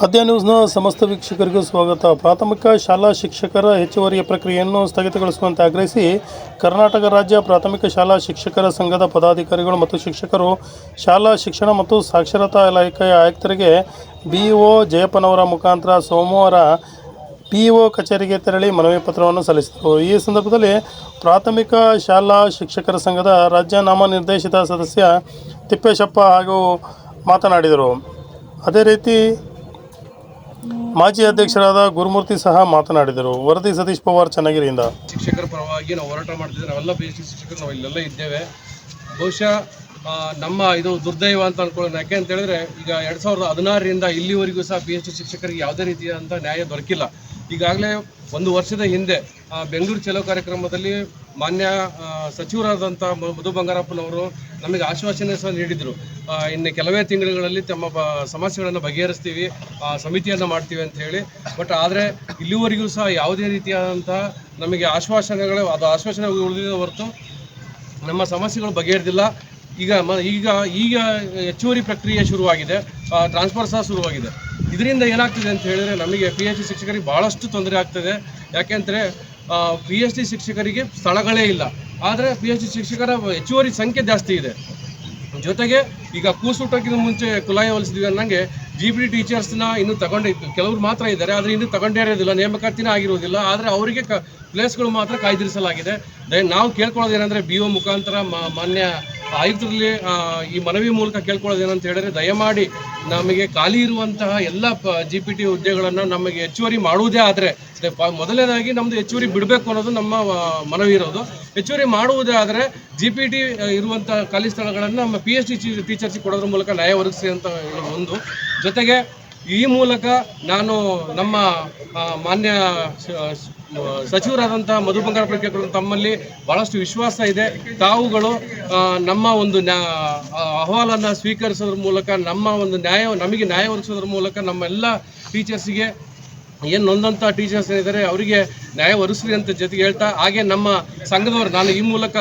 ಆದ್ಯ ನ್ಯೂಸ್ನ ಸಮಸ್ತ ವೀಕ್ಷಕರಿಗೂ ಸ್ವಾಗತ. ಪ್ರಾಥಮಿಕ ಶಾಲಾ ಶಿಕ್ಷಕರ ಹೆಚ್ಚುವರಿಯ ಪ್ರಕ್ರಿಯೆಯನ್ನು ಸ್ಥಗಿತಗೊಳಿಸುವಂತೆ ಆಗ್ರಹಿಸಿ ಕರ್ನಾಟಕ ರಾಜ್ಯ ಪ್ರಾಥಮಿಕ ಶಾಲಾ ಶಿಕ್ಷಕರ ಸಂಘದ ಪದಾಧಿಕಾರಿಗಳು ಮತ್ತು ಶಿಕ್ಷಕರು, ಶಾಲಾ ಶಿಕ್ಷಣ ಮತ್ತು ಸಾಕ್ಷರತಾ ಇಲಾಖೆಯ ಆಯುಕ್ತರಿಗೆ ಬಿಇಒ ಜಯಪ್ಪನವರ ಮುಖಾಂತರ ಸೋಮವಾರ ಪಿಇಒ ಕಚೇರಿಗೆ ತೆರಳಿ ಮನವಿ ಪತ್ರವನ್ನು ಸಲ್ಲಿಸಿದರು. ಈ ಸಂದರ್ಭದಲ್ಲಿ ಪ್ರಾಥಮಿಕ ಶಾಲಾ ಶಿಕ್ಷಕರ ಸಂಘದ ರಾಜ್ಯ ನಾಮನಿರ್ದೇಶಿತ ಸದಸ್ಯ ತಿಪ್ಪೇಶಪ್ಪ ಹಾಗೂ ಮಾತನಾಡಿದರು. ಅದೇ ರೀತಿ ಮಾಜಿ ಅಧ್ಯಕ್ಷರಾದ ಗುರುಮೂರ್ತಿ ಸಹ ಮಾತನಾಡಿದರು. ವರದಿ ಸತೀಶ್ ಪವಾರ್ ಚನ್ನಗಿರಿಯಿಂದ. ಶಿಕ್ಷಕರ ಪರವಾಗಿ ನಾವು ಹೋರಾಟ ಮಾಡ್ತಿದ್ದೇವೆ. ನಾವೆಲ್ಲ ಪಿ ಎಚ್ ಡಿ ಶಿಕ್ಷಕರು, ನಾವು ಇಲ್ಲೆಲ್ಲ ಇದ್ದೇವೆ. ಬಹುಶಃ ನಮ್ಮ ಇದು ದುರ್ದೈವ ಅಂತ ಅನ್ಕೊಳ್ಳೋಣ ಯಾಕೆ ಅಂತ ಹೇಳಿದ್ರೆ, ಈಗ ಎರಡು ಸಾವಿರದ ಹದಿನಾರರಿಂದ ಇಲ್ಲಿವರೆಗೂ ಸಹ ಪಿ ಎಚ್ ಡಿ ಶಿಕ್ಷಕರಿಗೆ ಯಾವುದೇ ರೀತಿಯಾದಂಥ ನ್ಯಾಯ ದೊರಕಿಲ್ಲ. ಈಗಾಗಲೇ ಒಂದು ವರ್ಷದ ಹಿಂದೆ ಬೆಂಗಳೂರು ಚಲೋ ಕಾರ್ಯಕ್ರಮದಲ್ಲಿ ಮಾನ್ಯ ಸಚಿವರಾದಂಥ ಮಧು ಬಂಗಾರಪ್ಪನವರು ನಮಗೆ ಆಶ್ವಾಸನೆ ಸಹ ನೀಡಿದರು. ಇನ್ನು ಕೆಲವೇ ತಿಂಗಳುಗಳಲ್ಲಿ ತಮ್ಮ ಬ, ಸಮಸ್ಯೆಗಳನ್ನು ಬಗೆಹರಿಸ್ತೀವಿ ಸಮಿತಿಯನ್ನು ಮಾಡ್ತೀವಿ ಅಂತ ಹೇಳಿ. ಬಟ್ ಆದರೆ ಇಲ್ಲಿವರೆಗೂ ಸಹ ಯಾವುದೇ ರೀತಿಯಾದಂಥ ನಮಗೆ ಆಶ್ವಾಸನೆಗಳು, ಅದು ಆಶ್ವಾಸನೆ ಉಳಿದಿದೆ ಹೊರತು ನಮ್ಮ ಸಮಸ್ಯೆಗಳು ಬಗೆಹರಿದಿಲ್ಲ. ಈಗ ಮ, ಈಗ ಈಗ ಹೆಚ್ಚುವರಿ ಪ್ರಕ್ರಿಯೆ ಶುರುವಾಗಿದೆ ಟ್ರಾನ್ಸ್ಫರ್ ಸಹ ಶುರುವಾಗಿದೆ. ಇದರಿಂದ ಏನಾಗ್ತಿದೆ ಅಂತ ಹೇಳಿದ್ರೆ ನಮಗೆ ಪಿ ಎಚ್ ಡಿ ಶಿಕ್ಷಕರಿಗೆ ಭಾಳಷ್ಟು ತೊಂದರೆ ಆಗ್ತದೆ. ಯಾಕೆಂದರೆ ಪಿ ಎಚ್ ಡಿ ಶಿಕ್ಷಕರಿಗೆ ಸ್ಥಳಗಳೇ ಇಲ್ಲ. ಆದರೆ ಪಿ ಎಚ್ ಡಿ ಶಿಕ್ಷಕರ ಹೆಚ್ಚುವರಿ ಸಂಖ್ಯೆ ಜಾಸ್ತಿ ಇದೆ. ಜೊತೆಗೆ ಈಗ ಕೂಸುಟಕ್ಕಿಂತ ಮುಂಚೆ ಕುಲಾಯಿ ಹೊಲಿಸಿದ್ವಿ ಅನ್ನಂಗೆ ಜಿ ಪಿ ಡಿ ಟೀಚರ್ಸ್ನ ಇನ್ನೂ ತಗೊಂಡು, ಕೆಲವರು ಮಾತ್ರ ಇದ್ದಾರೆ, ಆದರೆ ಇನ್ನೂ ತಗೊಂಡೇ ಇರೋದಿಲ್ಲ, ನೇಮಕಾತಿನೇ ಆಗಿರೋದಿಲ್ಲ. ಆದರೆ ಅವರಿಗೆ ಕ ಪ್ಲೇಸ್ಗಳು ಮಾತ್ರ ಕಾಯ್ದಿರಿಸಲಾಗಿದೆ. ನಾವು ಕೇಳ್ಕೊಳ್ಳೋದು ಏನಂದರೆ ಬಿ ಒ ಮುಖಾಂತರ ಮಾನ್ಯ ಆಯುಕ್ತರಲ್ಲಿ ಈ ಮನವಿ ಮೂಲಕ ಕೇಳ್ಕೊಳ್ಳೋದು ಏನಂತ ಹೇಳಿದ್ರೆ, ದಯಮಾಡಿ ನಮಗೆ ಖಾಲಿ ಇರುವಂತಹ ಎಲ್ಲ ಜಿ ಪಿ ಟಿ ಹುದ್ದೆಗಳನ್ನು ನಮಗೆ ಹೆಚ್ಚುವರಿ ಮಾಡುವುದೇ ಆದರೆ ಮೊದಲನೇದಾಗಿ ನಮ್ಮದು ಹೆಚ್ಚುವರಿ ಬಿಡಬೇಕು ಅನ್ನೋದು ನಮ್ಮ ಮನವಿ ಇರೋದು. ಹೆಚ್ಚುವರಿ ಮಾಡುವುದೇ ಆದರೆ ಜಿ ಪಿ ಟಿ ಇರುವಂಥ ಖಾಲಿ ಸ್ಥಳಗಳನ್ನು ನಮ್ಮ ಪಿ ಎಚ್ ಡಿ ಟೀಚರ್ಸ್ ಕೊಡೋದ್ರ ಮೂಲಕ ನ್ಯಾಯ ಒದಗಿಸಿ ಅಂತ ಒಂದು. ಜೊತೆಗೆ ಈ ಮೂಲಕ ನಾನು ನಮ್ಮ ಮಾನ್ಯ ಸಚಿವರಾದಂಥ ಮಧು ಬಂಗಾರಪ್ಪ ತಮ್ಮಲ್ಲಿ ಬಹಳಷ್ಟು ವಿಶ್ವಾಸ ಇದೆ. ತಾವುಗಳು ನಮ್ಮ ಒಂದು ನ್ಯಾ ಅಹವಾಲನ್ನು ಸ್ವೀಕರಿಸೋದ್ರ ಮೂಲಕ, ನಮ್ಮ ಒಂದು ನ್ಯಾಯ, ನಮಗೆ ನ್ಯಾಯ ಒದಗಿಸೋದ್ರ ಮೂಲಕ ನಮ್ಮೆಲ್ಲ ಟೀಚರ್ಸಿಗೆ ಏನು ನೊಂದಂಥ ಟೀಚರ್ಸ್ ಏನಿದ್ದಾರೆ ಅವರಿಗೆ ನ್ಯಾಯ ಒದಗಿಸ್ರಿ ಅಂತ ಜೊತೆಗೆ ಹೇಳ್ತಾ, ಹಾಗೆ ನಮ್ಮ ಸಂಘದವರು, ನಾನು ಈ ಮೂಲಕ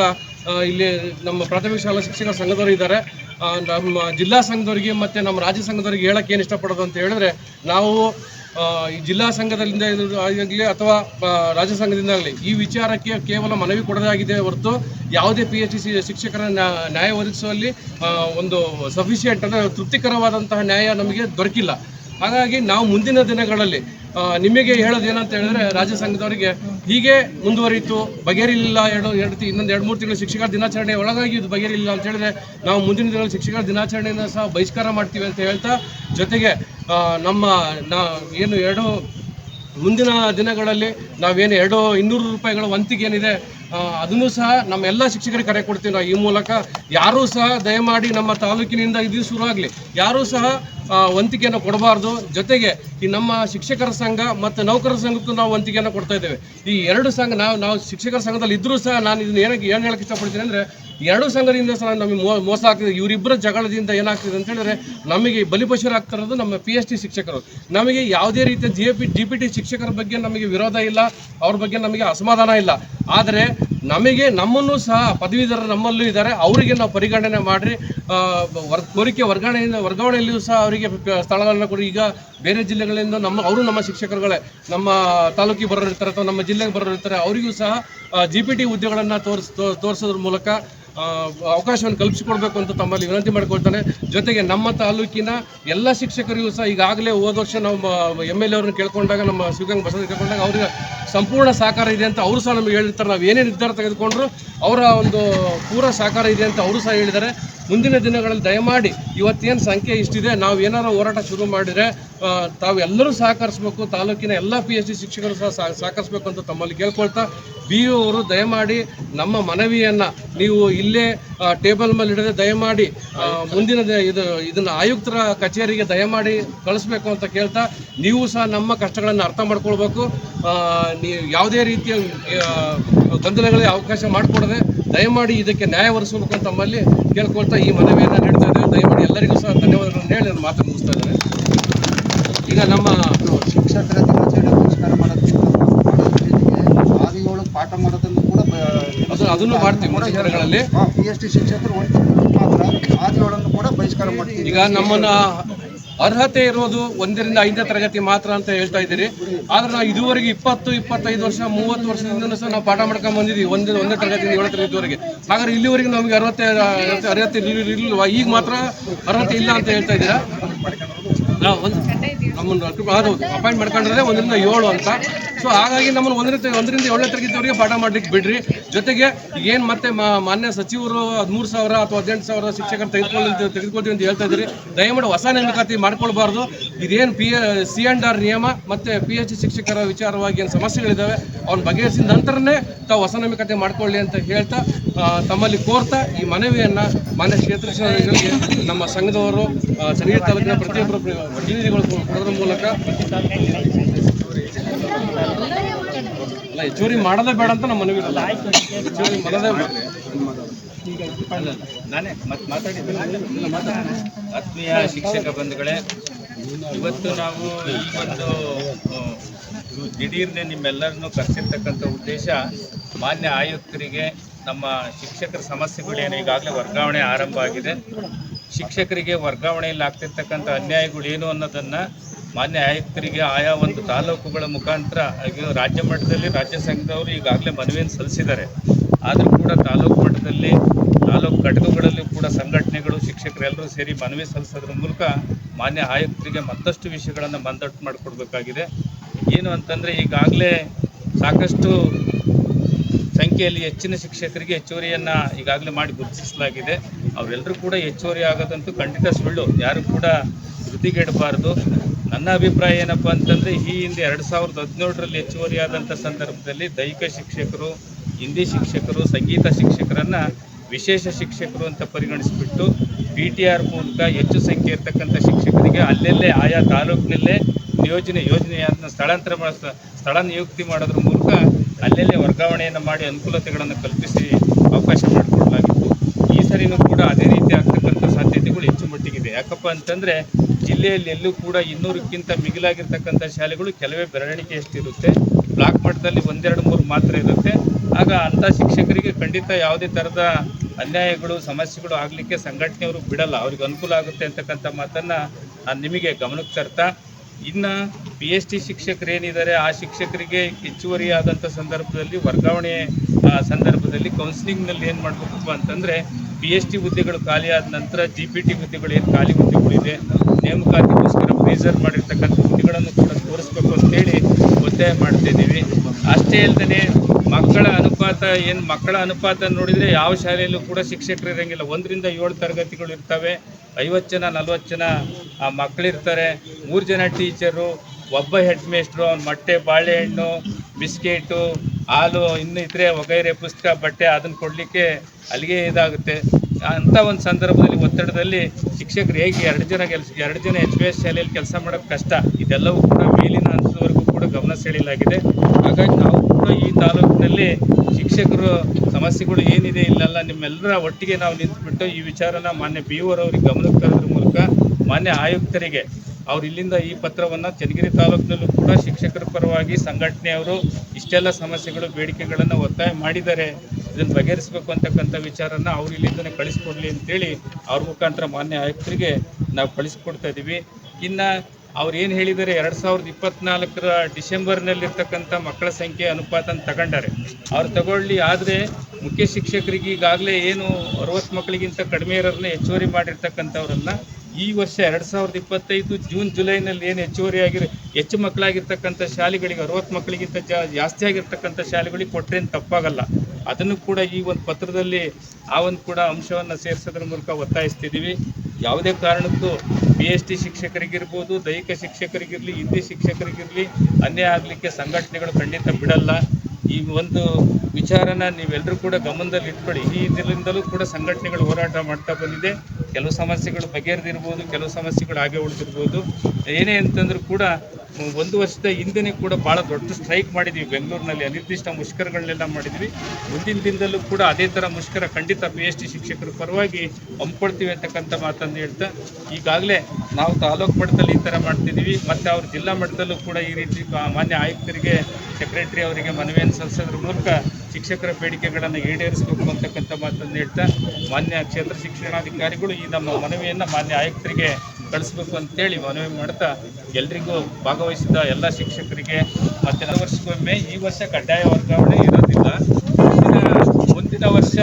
ಇಲ್ಲಿ ನಮ್ಮ ಪ್ರಾಥಮಿಕ ಶಾಲಾ ಶಿಕ್ಷಕರ ಸಂಘದವರು ಇದ್ದಾರೆ. ನಮ್ಮ ಜಿಲ್ಲಾ ಸಂಘದವರಿಗೆ ಮತ್ತು ನಮ್ಮ ರಾಜ್ಯ ಸಂಘದವರಿಗೆ ಹೇಳಕ್ಕೆ ಏನು ಇಷ್ಟಪಡೋದು ಅಂತ ಹೇಳಿದ್ರೆ, ನಾವು ಈ ಜಿಲ್ಲಾ ಸಂಘದಿಂದ ಆಗಲಿ ಅಥವಾ ರಾಜ್ಯ ಸಂಘದಿಂದ ಆಗಲಿ, ಈ ವಿಚಾರಕ್ಕೆ ಕೇವಲ ಮನವಿ ಕೊಡದಾಗಿದೆ ಹೊರತು ಯಾವುದೇ ಪಿ ಎಚ್ ಸಿ ಶಿಕ್ಷಕರ ನ್ಯಾಯ ಒದಗಿಸುವಲ್ಲಿ ಒಂದು ಸಫಿಷಿಯೆಂಟ್ ಅಂದರೆ ತೃಪ್ತಿಕರವಾದಂತಹ ನ್ಯಾಯ ನಮಗೆ ದೊರಕಿಲ್ಲ. ಹಾಗಾಗಿ ನಾವು ಮುಂದಿನ ದಿನಗಳಲ್ಲಿ ನಿಮಗೆ ಹೇಳೋದು ಏನಂತ ಹೇಳಿದ್ರೆ ರಾಜ್ಯ ಸಂಘದವರಿಗೆ ಹೀಗೆ ಮುಂದುವರಿಯಿತು, ಬಗೆಹರಿಲಿಲ್ಲ, ಎರಡು ಎರಡು ಇನ್ನೊಂದು ಎರಡು, ಮೂರು ತಿಂಗಳು ಶಿಕ್ಷಕರ ದಿನಾಚರಣೆ ಒಳಗಾಗಿ ಇದು ಬಗೆಹರಿಲಿಲ್ಲ ಅಂತ ಹೇಳಿದ್ರೆ ನಾವು ಮುಂದಿನ ದಿನಗಳಲ್ಲಿ ಶಿಕ್ಷಕರ ದಿನಾಚರಣೆಯನ್ನು ಸಹ ಬಹಿಷ್ಕಾರ ಮಾಡ್ತೀವಿ ಅಂತ ಹೇಳ್ತಾ, ಜೊತೆಗೆ ನಮ್ಮ ನಾ ಏನು ಎರಡು ಮುಂದಿನ ದಿನಗಳಲ್ಲಿ ನಾವೇನು ಎರಡು ಇನ್ನೂರು ರೂಪಾಯಿಗಳ ವಂತಿಗೆ ಏನಿದೆ ಅದನ್ನು ಸಹ ನಮ್ಮ ಎಲ್ಲ ಶಿಕ್ಷಕರಿಗೆ ಕರೆ ಕೊಡ್ತೀವಿ ನಾವು ಈ ಮೂಲಕ. ಯಾರೂ ಸಹ ದಯಮಾಡಿ ನಮ್ಮ ತಾಲೂಕಿನಿಂದ ಇದು ಶುರು ಆಗಲಿ. ಯಾರೂ ಸಹ ವಂತಿಗೆಯನ್ನು ಕೊಡಬಾರ್ದು. ಜೊತೆಗೆ ಈ ನಮ್ಮ ಶಿಕ್ಷಕರ ಸಂಘ ಮತ್ತು ನೌಕರರ ಸಂಘಕ್ಕೂ ನಾವು ವಂತಿಕೆಯನ್ನು ಕೊಡ್ತಾ ಇದ್ದೇವೆ. ಈ ಎರಡು ಸಂಘ ನಾವು ನಾವು ಶಿಕ್ಷಕರ ಸಂಘದಲ್ಲಿ ಇದ್ದರೂ ಸಹ ನಾನು ಇದನ್ನ ಏನಕ್ಕೆ, ಏನು ಹೇಳಕ್ಕೆ ಇಷ್ಟಪಡ್ತೀನಿ ಅಂದರೆ ಎರಡು ಸಂಘದಿಂದ ಸಹ ನಮಗೆ ಮೋಸ ಆಗ್ತಿದೆ. ಇವರಿಬ್ಬರ ಜಗಳದಿಂದ ಏನಾಗ್ತಿದೆ ಅಂತ ಹೇಳಿದ್ರೆ, ನಮಗೆ ಬಲಿಪಶುರಾಗ್ತಿರೋದು ನಮ್ಮ ಪಿ ಎಚ್ ಡಿ ಶಿಕ್ಷಕರು. ನಮಗೆ ಯಾವುದೇ ರೀತಿಯ G P D P T ಶಿಕ್ಷಕರ ಬಗ್ಗೆ ನಮಗೆ ವಿರೋಧ ಇಲ್ಲ. ಅವ್ರ ಬಗ್ಗೆ ನಮಗೆ ಅಸಮಾಧಾನ ಇಲ್ಲ. ಆದರೆ ನಮಗೆ ನಮ್ಮನ್ನು ಸಹ ಪದವೀಧರರು ನಮ್ಮಲ್ಲೂ ಇದ್ದಾರೆ. ಅವರಿಗೆ ನಾವು ಪರಿಗಣನೆ ಮಾಡಿ ವರ್, ಕೋರಿಕೆ ವರ್ಗಾವಣೆಯಿಂದ ವರ್ಗಾವಣೆಯಲ್ಲಿಯೂ ಸಹ ಅವರಿಗೆ ಸ್ಥಳಗಳನ್ನು ಕೊಡಿ. ಈಗ ಬೇರೆ ಜಿಲ್ಲೆಗಳಿಂದ ನಮ್ಮ, ಅವರು ನಮ್ಮ ಶಿಕ್ಷಕರುಗಳೇ, ನಮ್ಮ ತಾಲೂಕಿಗೆ ಬರೋರು ಇರ್ತಾರೆ ಅಥವಾ ನಮ್ಮ ಜಿಲ್ಲೆಗೆ ಬರೋರು ಇರ್ತಾರೆ, ಅವರಿಗೂ ಸಹ ಜಿ ಪಿ ಟಿ ಹುದ್ದೆಗಳನ್ನು ತೋರಿಸ್ ತೋರಿಸೋದ್ರ ಮೂಲಕ ಅವಕಾಶವನ್ನು ಕಲ್ಪಿಸಿಕೊಡ್ಬೇಕು ಅಂತ ತಮ್ಮಲ್ಲಿ ವಿನಂತಿ ಮಾಡಿಕೊಳ್ತಾನೆ. ಜೊತೆಗೆ ನಮ್ಮ ತಾಲೂಕಿನ ಎಲ್ಲ ಶಿಕ್ಷಕರಿಗೂ ಸಹ ಈಗಾಗಲೇ ಹೋದ ವರ್ಷ ನಾವು ಎಂ ಎಲ್ ಎ ಅವ್ರನ್ನ ಕೇಳ್ಕೊಂಡಾಗ, ನಮ್ಮ ಶಿವಗಂಗ್ ಬಸವ ಕೇಳ್ಕೊಂಡಾಗ ಅವ್ರಿಗೆ ಸಂಪೂರ್ಣ ಸಹಕಾರ ಇದೆ ಅಂತ ಅವರು ಸಹ ನಮಗೆ ಹೇಳಿರ್ತಾರೆ. ನಾವು ಏನೇ ನಿರ್ಧಾರ ತೆಗೆದುಕೊಂಡ್ರು ಅವರ ಒಂದು ಪೂರ ಸಹಕಾರ ಇದೆ ಅಂತ ಅವರು ಸಹ ಹೇಳಿದ್ದಾರೆ. ಮುಂದಿನ ದಿನಗಳಲ್ಲಿ ದಯಮಾಡಿ ಇವತ್ತೇನು ಸಂಖ್ಯೆ ಇಷ್ಟಿದೆ, ನಾವು ಏನಾರು ಹೋರಾಟ ಶುರು ಮಾಡಿದರೆ ತಾವೆಲ್ಲರೂ ಸಹಕರಿಸಬೇಕು, ತಾಲೂಕಿನ ಎಲ್ಲ ಪಿ ಎಚ್ ಡಿ ಶಿಕ್ಷಕರು ಸಹ ಸಹ- ಸಹಕರಿಸಬೇಕು ಅಂತ ತಮ್ಮಲ್ಲಿ ಕೇಳ್ಕೊಳ್ತಾ, ಬಿ ಯು ಅವರು ದಯಮಾಡಿ ನಮ್ಮ ಮನವಿಯನ್ನು ನೀವು ಇಲ್ಲೇ ಟೇಬಲ್ ಮೇಲೆ ಹಿಡಿದ್ರೆ ದಯಮಾಡಿ ಮುಂದಿನ ಇದು, ಇದನ್ನು ಆಯುಕ್ತರ ಕಚೇರಿಗೆ ದಯಮಾಡಿ ಕಳಿಸ್ಬೇಕು ಅಂತ ಕೇಳ್ತಾ, ನೀವು ಸಹ ನಮ್ಮ ಕಷ್ಟಗಳನ್ನು ಅರ್ಥ ಮಾಡ್ಕೊಳ್ಬೇಕು ನೀವು ಯಾವುದೇ ರೀತಿಯ ಗೊಂದಲಗಳಿಗೆ ಅವಕಾಶ ಮಾಡಿಕೊಡದೆ, ದಯಮಾಡಿ ಇದಕ್ಕೆ ನ್ಯಾಯ ಒದಗಿಸಬೇಕು ಅಂತ ತಮ್ಮಲ್ಲಿ ಕೇಳ್ಕೊಳ್ತಾ ಈ ಮನವಿಯನ್ನು ನೀಡ್ತಾ ಇದ್ದೇವೆ ದಯಮಾಡಿ ಎಲ್ಲರಿಗೂ ಸಹ ಧನ್ಯವಾದಗಳನ್ನು ಹೇಳಿ ನಾನು ಮಾತನ್ನು ಮುಗಿಸ್ತಾ ಇದ್ದೇನೆ ಈಗ ನಮ್ಮ ಶಿಕ್ಷಕರ ದಿನಾಚರಣೆ ಪುರಸ್ಕಾರ ಮಾಡೋದಕ್ಕಿಂತ ಆದಿಗಳು ಪಾಠ ಮಾಡೋದನ್ನು ಕೂಡ ಅದು ಅದನ್ನು ಮಾಡ್ತೀವಿ ಪಿ ಎಚ್ ಡಿ ಶಿಕ್ಷಕರು ಮಾತ್ರ ಆದಿಗಳನ್ನು ಕೂಡ ಬಹಿಷ್ಕಾರ ಮಾಡ್ತೀವಿ. ಈಗ ನಮ್ಮನ್ನ ಅರ್ಹತೆ ಇರೋದು ಒಂದರಿಂದ ಐದನೇ ತರಗತಿ ಮಾತ್ರ ಅಂತ ಹೇಳ್ತಾ ಇದ್ದೀರಿ. ಆದ್ರೆ ನಾವು ಇದುವರೆಗೆ ಇಪ್ಪತ್ತು, ಇಪ್ಪತ್ತೈದು ವರ್ಷ, ಮೂವತ್ತು ವರ್ಷದಿಂದ ಸಹ ನಾವು ಪಾಠ ಮಾಡ್ಕೊಂಡು ಬಂದಿದ್ದೀವಿ. ಒಂದು ಒಂದನೇ ತರಗತಿಯಿಂದ ಏಳನೇ ಇದುವರೆಗೆ ಹಾಗಾದ್ರೆ ಇಲ್ಲಿವರೆಗೆ ನಮಗೆ ಅರ್ಹತೆ, ಅರ್ಹತೆ- ಇರಲಿಲ್ವಾ? ಇರ್ಲಿ- ಈಗ ಮಾತ್ರ ಅರ್ಹತೆ ಇಲ್ಲ ಅಂತ ಹೇಳ್ತಾ ಇದ್ದೀರಾ? ನಾವು ಒಂದು ನಮ್ಮನ್ನು ಹೌದು ಅಪಾಯಿಂಟ್ ಮಾಡ್ಕೊಂಡ್ರೆ ಒಂದರಿಂದ ಏಳು ಅಂತ. ಸೊ ಹಾಗಾಗಿ ನಮ್ಮನ್ನು ಒಂದರಿಂದ ಒಂದರಿಂದ ಏಳನೇ ತರಗತಿಯವರಿಗೆ ಪಾಠ ಮಾಡ್ಲಿಕ್ಕೆ ಬಿಡ್ರಿ. ಜೊತೆಗೆ ಏನು ಮತ್ತೆ ಮಾನ್ಯ ಸಚಿವರು ಹದಿಮೂರು ಸಾವಿರ ಅಥವಾ ಹದಿನೆಂಟು ಸಾವಿರ ಶಿಕ್ಷಕರು ತೆಗೆದುಕೊಳ್ಳಿ ತೆಗೆದುಕೊಳ್ತೀವಿ ಅಂತ ಹೇಳ್ತಾ ಇದ್ರಿ ದಯಮಾಡಿ ಹೊಸ ನೇಮಕಾತಿ ಮಾಡ್ಕೊಳ್ಬಾರ್ದು. ಇದೇನು ಪಿ ಸಿ ಅಂಡ್ ಆರ್ ನಿಯಮ ಮತ್ತೆ ಪಿ ಎಚ್ ಶಿಕ್ಷಕರ ವಿಚಾರವಾಗಿ ಏನು ಸಮಸ್ಯೆಗಳಿದ್ದಾವೆ ಅವ್ನ ಬಗೆಹರಿಸಿದ ನಂತರನೇ ತಾವು ಹೊಸ ನೇಮಕಾತಿ ಮಾಡ್ಕೊಳ್ಳಿ ಅಂತ ಹೇಳ್ತಾ ತಮ್ಮಲ್ಲಿ ಕೋರ್ತಾ ಈ ಮನವಿಯನ್ನು ಮಾನ್ಯ ಕ್ಷೇತ್ರ ನಮ್ಮ ಸಂಘದವರು ಸರಿಯಾದ ತಾಲೂಕಿನ ಪ್ರತಿಯೊಬ್ಬರು ಪ್ರತಿನಿಧಿಗಳು ಕೊಡೋದ್ರ ಮೂಲಕ ಅಲ್ಲ, ಹೆಚ್ಚುವರಿ ಮಾಡೋದೇ ಬೇಡ ಅಂತ ನಮ್ಮ ಮನವಿ. ಹೆಚ್ಚುವರಿ ಮಾಡೋದೇ ಬೇಡ. ಆತ್ಮೀಯ ಶಿಕ್ಷಕ ಬಂಧುಗಳೇ, ಇವತ್ತು ನಾವು ಈ ಒಂದು ದಿಢೀರ್ನೆ ನಿಮ್ಮೆಲ್ಲರನ್ನು ಕರೆಸಿರ್ತಕ್ಕಂಥ ಉದ್ದೇಶ ಮಾನ್ಯ ಆಯುಕ್ತರಿಗೆ ನಮ್ಮ ಶಿಕ್ಷಕರ ಸಮಸ್ಯೆಗಳೇನು ಈಗಾಗಲೇ ವರ್ಗಾವಣೆ ಆರಂಭ ಆಗಿದೆ. ಶಿಕ್ಷಕರಿಗೆ ವರ್ಗಾವಣೆಯಲ್ಲಿ ಆಗ್ತಿರ್ತಕ್ಕಂಥ ಅನ್ಯಾಯಗಳು ಏನು ಅನ್ನೋದನ್ನು ಮಾನ್ಯ ಆಯುಕ್ತರಿಗೆ ಆಯಾ ಒಂದು ತಾಲೂಕುಗಳ ಮುಖಾಂತರ ರಾಜ್ಯ ಮಟ್ಟದಲ್ಲಿ, ರಾಜ್ಯ ಸಂಘದವರು ಈಗಾಗಲೇ ಮನವಿಯನ್ನು ಸಲ್ಲಿಸಿದ್ದಾರೆ. ಆದರೂ ಕೂಡ ತಾಲೂಕು ಮಟ್ಟದಲ್ಲಿ, ತಾಲೂಕು ಘಟಕಗಳಲ್ಲಿ ಕೂಡ ಸಂಘಟನೆಗಳು ಶಿಕ್ಷಕರೆಲ್ಲರೂ ಸೇರಿ ಮನವಿ ಸಲ್ಲಿಸೋದ್ರ ಮೂಲಕ ಮಾನ್ಯ ಆಯುಕ್ತರಿಗೆ ಮತ್ತಷ್ಟು ವಿಷಯಗಳನ್ನು ಮಂದಟ್ಟು ಮಾಡಿಕೊಡ್ಬೇಕಾಗಿದೆ. ಏನು ಅಂತಂದರೆ ಈಗಾಗಲೇ ಸಾಕಷ್ಟು ಸಂಖ್ಯೆಯಲ್ಲಿ ಹೆಚ್ಚಿನ ಶಿಕ್ಷಕರಿಗೆ ಹೆಚ್ಚುವರಿಯನ್ನು ಈಗಾಗಲೇ ಮಾಡಿ ಗುರುತಿಸಲಾಗಿದೆ. ಅವರೆಲ್ಲರೂ ಕೂಡ ಹೆಚ್ಚುವರಿ ಆಗೋದಂತೂ ಖಂಡಿತ ಸುಳ್ಳು. ಯಾರು ಕೂಡ ಧೃತಿಗೆಡಬಾರ್ದು ನನ್ನ ಅಭಿಪ್ರಾಯ ಏನಪ್ಪ ಅಂತಂದರೆ, ಈ ಹಿಂದೆ ಎರಡು ಸಾವಿರದ ಹದಿನೇಳರಲ್ಲಿ ಹೆಚ್ಚುವರಿ ಆದಂಥ ಸಂದರ್ಭದಲ್ಲಿ ದೈಹಿಕ ಶಿಕ್ಷಕರು, ಹಿಂದಿ ಶಿಕ್ಷಕರು, ಸಂಗೀತ ಶಿಕ್ಷಕರನ್ನು ವಿಶೇಷ ಶಿಕ್ಷಕರು ಅಂತ ಪರಿಗಣಿಸಿಬಿಟ್ಟು ಪಿ ಟಿ ಆರ್ ಮೂಲಕ ಹೆಚ್ಚು ಸಂಖ್ಯೆ ಇರ್ತಕ್ಕಂಥ ಶಿಕ್ಷಕರಿಗೆ ಅಲ್ಲೆಲ್ಲೇ ಆಯಾ ತಾಲೂಕಿನಲ್ಲೇ ನಿಯೋಜನೆ ಯೋಜನೆಯನ್ನು ಸ್ಥಳಾಂತರ ಸ್ಥಳ ನಿಯುಕ್ತಿ ಮಾಡೋದ್ರ ಮೂಲಕ ಅಲ್ಲೆಲ್ಲೇ ವರ್ಗಾವಣೆಯನ್ನು ಮಾಡಿ ಅನುಕೂಲತೆಗಳನ್ನು ಕಲ್ಪಿಸಿ ಅವಕಾಶ ಮಾಡಿಕೊಡಲಾಗಿತ್ತು. ಈ ಸರಿನೂ ಕೂಡ ಅದೇ ರೀತಿ ಆಗ್ತಕ್ಕಂಥ ಸಾಧ್ಯತೆಗಳು ಹೆಚ್ಚು ಮಟ್ಟಿಗಿದೆ. ಯಾಕಪ್ಪ ಅಂತಂದರೆ ಜಿಲ್ಲೆಯಲ್ಲಿ ಎಲ್ಲೂ ಕೂಡ ಇನ್ನೂರಕ್ಕಿಂತ ಮಿಗಿಲಾಗಿರ್ತಕ್ಕಂಥ ಶಾಲೆಗಳು ಕೆಲವೇ ಬೆರಳಿಕೆಯಷ್ಟಿರುತ್ತೆ ಬ್ಲಾಕ್ ಮಟ್ಟದಲ್ಲಿ ಒಂದೆರಡು ಮೂರು ಮಾತ್ರ ಇರುತ್ತೆ. ಆಗ ಅಂಥ ಶಿಕ್ಷಕರಿಗೆ ಖಂಡಿತ ಯಾವುದೇ ಥರದ ಅನ್ಯಾಯಗಳು, ಸಮಸ್ಯೆಗಳು ಆಗಲಿಕ್ಕೆ ಸಂಘಟನೆಯವರು ಬಿಡಲ್ಲ. ಅವ್ರಿಗೆ ಅನುಕೂಲ ಆಗುತ್ತೆ ಅಂತಕ್ಕಂಥ ಮಾತನ್ನು ನಾನು ನಿಮಗೆ ಗಮನಕ್ಕೆ ತರ್ತಾ ಇನ್ನು ಪಿ ಎಚ್ ಡಿ ಶಿಕ್ಷಕರು ಏನಿದ್ದಾರೆ ಆ ಶಿಕ್ಷಕರಿಗೆ ಹೆಚ್ಚುವರಿ ಆದಂಥ ಸಂದರ್ಭದಲ್ಲಿ, ವರ್ಗಾವಣೆ ಸಂದರ್ಭದಲ್ಲಿ ಕೌನ್ಸಿಲಿಂಗ್ನಲ್ಲಿ ಏನು ಮಾಡಬೇಕಪ್ಪ ಅಂತಂದರೆ ಪಿ ಎಚ್ ಡಿ ಹುದ್ದೆಗಳು ಖಾಲಿ ಆದ ನಂತರ ಜಿ ಪಿ ಟಿ ಹುದ್ದೆಗಳು ಏನು ಖಾಲಿ ಹುದ್ದೆಗಳಿದೆ, ನೇಮಕಾತಿಗೋಸ್ಕರ ಪ್ರಿಸರ್ವ್ ಮಾಡಿರ್ತಕ್ಕಂಥ ಹುದ್ದೆಗಳನ್ನು ಕೂಡ ತೋರಿಸ್ಬೇಕು ಅಂತೇಳಿ ಒತ್ತಾಯ ಮಾಡ್ತಿದ್ದೀವಿ. ಅಷ್ಟೇ ಅಲ್ಲದೆ ಮಕ್ಕಳ ಅನುಪಾತ, ಏನು ಮಕ್ಕಳ ಅನುಪಾತ ನೋಡಿದರೆ ಯಾವ ಶಾಲೆಯಲ್ಲೂ ಕೂಡ ಶಿಕ್ಷಕರು ಇರೋಂಗಿಲ್ಲ. ಒಂದರಿಂದ ಏಳು ತರಗತಿಗಳು ಇರ್ತವೆ. ಐವತ್ತು ಜನ, ನಲ್ವತ್ತು ಜನ ಮಕ್ಕಳಿರ್ತಾರೆ ಮೂರು ಜನ ಟೀಚರು, ಒಬ್ಬ ಹೆಡ್ ಮೇಸ್ಟ್ರು, ಅವ್ನ ಮೊಟ್ಟೆ, ಬಾಳೆಹಣ್ಣು, ಬಿಸ್ಕೆಟು, ಹಾಲು, ಇನ್ನು ಇತರೆ ವಗೈರೆ ಪುಸ್ತಕ, ಬಟ್ಟೆ ಅದನ್ನು ಕೊಡಲಿಕ್ಕೆ ಅಲ್ಲಿಗೆ ಇದಾಗುತ್ತೆ. ಅಂಥ ಒಂದು ಸಂದರ್ಭದಲ್ಲಿ, ಒತ್ತಡದಲ್ಲಿ ಶಿಕ್ಷಕರು ಹೇಗೆ ಎರಡು ಜನ ಕೆಲಸ, ಎರಡು ಜನ ಎಚ್ ಬಿ ಎಸ್ ಶಾಲೆಯಲ್ಲಿ ಕೆಲಸ ಮಾಡೋದು ಕಷ್ಟ. ಇದೆಲ್ಲವೂ ಕೂಡ ಮೇಲಿನ ಕೂಡ ಗಮನ ಸೆಳೆಯಲಾಗಿದೆ. ಹಾಗಾಗಿ ನಾವು ಕೂಡ ಈ ತಾಲೂಕಿನಲ್ಲಿ ಶಿಕ್ಷಕರು ಸಮಸ್ಯೆಗಳು ಏನಿದೆ ಇಲ್ಲಲ್ಲ, ನಿಮ್ಮೆಲ್ಲರ ಒಟ್ಟಿಗೆ ನಾವು ನಿಂತುಬಿಟ್ಟು ಈ ವಿಚಾರನ ಮಾನ್ಯ ಬಿ ಅವರಿಗೆ ಗಮನಕ್ಕೆ ತರೋದ್ರ ಮೂಲಕ ಮಾನ್ಯ ಆಯುಕ್ತರಿಗೆ ಅವ್ರು ಇಲ್ಲಿಂದ ಈ ಪತ್ರವನ್ನು ಚನ್ನಗಿರಿ ತಾಲೂಕಿನಲ್ಲೂ ಕೂಡ ಶಿಕ್ಷಕರ ಪರವಾಗಿ ಸಂಘಟನೆಯವರು ಇಷ್ಟೆಲ್ಲ ಸಮಸ್ಯೆಗಳು, ಬೇಡಿಕೆಗಳನ್ನು ಒತ್ತಾಯ ಮಾಡಿದ್ದಾರೆ. ಇದನ್ನು ಬಗೆಹರಿಸಬೇಕು ಅಂತಕ್ಕಂಥ ವಿಚಾರನ ಅವ್ರು ಇಲ್ಲಿಂದನೇ ಕಳಿಸ್ಕೊಡ್ಲಿ ಅಂತೇಳಿ ಅವ್ರ ಮುಖಾಂತರ ಮಾನ್ಯ ಆಯುಕ್ತರಿಗೆ ನಾವು ಕಳಿಸ್ಕೊಡ್ತಾ ಇದ್ದೀವಿ ಇನ್ನು ಅವ್ರು ಏನು ಹೇಳಿದ್ದಾರೆ ಎರಡು ಸಾವಿರದ ಇಪ್ಪತ್ನಾಲ್ಕರ ಡಿಸೆಂಬರ್ನಲ್ಲಿರ್ತಕ್ಕಂಥ ಮಕ್ಕಳ ಸಂಖ್ಯೆ ಅನುಪಾತನ ತಗೊಂಡಾರೆ. ಅವ್ರು ತಗೊಳ್ಳಿ, ಆದರೆ ಮುಖ್ಯ ಶಿಕ್ಷಕರಿಗೆ ಈಗಾಗಲೇ ಏನು ಅರವತ್ತು ಮಕ್ಕಳಿಗಿಂತ ಕಡಿಮೆ ಇರೋರನ್ನ ಹೆಚ್ಚುವರಿ ಮಾಡಿರ್ತಕ್ಕಂಥವ್ರನ್ನ ಈ ವರ್ಷ ಎರಡು ಸಾವಿರದ ಇಪ್ಪತ್ತೈದು ಜೂನ್ ಜುಲೈನಲ್ಲಿ ಏನು ಹೆಚ್ಚುವರಿ ಆಗಿರ, ಹೆಚ್ಚು ಮಕ್ಕಳಾಗಿರ್ತಕ್ಕಂಥ ಶಾಲೆಗಳಿಗೆ ಅರವತ್ತು ಮಕ್ಕಳಿಗಿಂತ ಜಾ, ಜಾಸ್ತಿ ಆಗಿರ್ತಕ್ಕಂಥ ಶಾಲೆಗಳಿಗೆ ಕೊಟ್ಟರೆ ತಪ್ಪಾಗಲ್ಲ. ಅದನ್ನು ಕೂಡ ಈ ಒಂದು ಪತ್ರದಲ್ಲಿ, ಆ ಒಂದು ಕೂಡ ಅಂಶವನ್ನು ಸೇರಿಸೋದ್ರ ಮೂಲಕ ಒತ್ತಾಯಿಸ್ತಿದ್ದೀವಿ ಯಾವುದೇ ಕಾರಣಕ್ಕೂ ಪಿ ಎಚ್ ಡಿ ಶಿಕ್ಷಕರಿಗಿರ್ಬೋದು, ದೈಹಿಕ ಶಿಕ್ಷಕರಿಗಿರಲಿ, ಹಿಂದಿ ಶಿಕ್ಷಕರಿಗಿರಲಿ ಅನ್ಯಾಯ ಆಗಲಿಕ್ಕೆ ಸಂಘಟನೆಗಳು ಖಂಡಿತ ಬಿಡಲ್ಲ. ಈ ಒಂದು ವಿಚಾರನ ನೀವೆಲ್ಲರೂ ಕೂಡ ಗಮನದಲ್ಲಿ ಇಟ್ಕೊಳ್ಳಿ. ಈ ಇದರಿಂದಲೂ ಕೂಡ ಸಂಘಟನೆಗಳು ಹೋರಾಟ ಮಾಡ್ತಾ ಬಂದಿದೆ. ಕೆಲವು ಸಮಸ್ಯೆಗಳು ಬಗೆಹರಿದಿರ್ಬೋದು, ಕೆಲವು ಸಮಸ್ಯೆಗಳು ಹಾಗೆ ಉಳಿದಿರ್ಬೋದು. ಏನೇ ಅಂತಂದ್ರೂ ಕೂಡ ಒಂದು ವರ್ಷದ ಹಿಂದೆನೇ ಕೂಡ ಭಾಳ ದೊಡ್ಡ ಸ್ಟ್ರೈಕ್ ಮಾಡಿದ್ವಿ. ಬೆಂಗಳೂರಿನಲ್ಲಿ ಅನಿರ್ದಿಷ್ಟ ಮುಷ್ಕರಗಳನ್ನೆಲ್ಲ ಮಾಡಿದ್ವಿ. ಮುಂದಿನ ದಿನದಲ್ಲೂ ಕೂಡ ಅದೇ ಥರ ಮುಷ್ಕರ ಖಂಡಿತ ಪಿ ಎಚ್ ಡಿ ಶಿಕ್ಷಕರ ಪರವಾಗಿ ಹಮ್ಮಿಕೊಳ್ತೀವಿ ಅಂತಕ್ಕಂಥ ಮಾತನ್ನು ಹೇಳ್ತಾ, ಈಗಾಗಲೇ ನಾವು ತಾಲೂಕು ಮಟ್ಟದಲ್ಲಿ ಈ ಥರ ಮಾಡ್ತಿದ್ದೀವಿ. ಮತ್ತು ಅವ್ರ ಜಿಲ್ಲಾ ಮಟ್ಟದಲ್ಲೂ ಕೂಡ ಈ ರೀತಿ ಮಾನ್ಯ ಆಯುಕ್ತರಿಗೆ ಸೆಕ್ರೆಟರಿ ಅವರಿಗೆ ಮನವಿಯನ್ನು ಸಲ್ಲಿಸೋದ್ರ ಮೂಲಕ ಶಿಕ್ಷಕರ ಬೇಡಿಕೆಗಳನ್ನು ಈಡೇರಿಸಬೇಕು ಅಂತಕ್ಕಂಥ ಮಾತನ್ನು ಹೇಳ್ತಾ, ಮಾನ್ಯ ಕ್ಷೇತ್ರ ಶಿಕ್ಷಣಾಧಿಕಾರಿಗಳು ಈ ನಮ್ಮ ಮನವಿಯನ್ನು ಮಾನ್ಯ ಆಯುಕ್ತರಿಗೆ ಕಳಿಸ್ಬೇಕು ಅಂತೇಳಿ ಮನವಿ ಮಾಡ್ತಾ ಎಲ್ರಿಗೂ ಭಾಗವಹಿಸಿದ ಎಲ್ಲ ಶಿಕ್ಷಕರಿಗೆ ಮತ್ತು ವರ್ಷಕ್ಕೊಮ್ಮೆ ಈ ವರ್ಷ ಕಡ್ಡಾಯ ವರ್ಗಾವಣೆ ಇರೋದಿಲ್ಲ. ಮುಂದಿನ ವರ್ಷ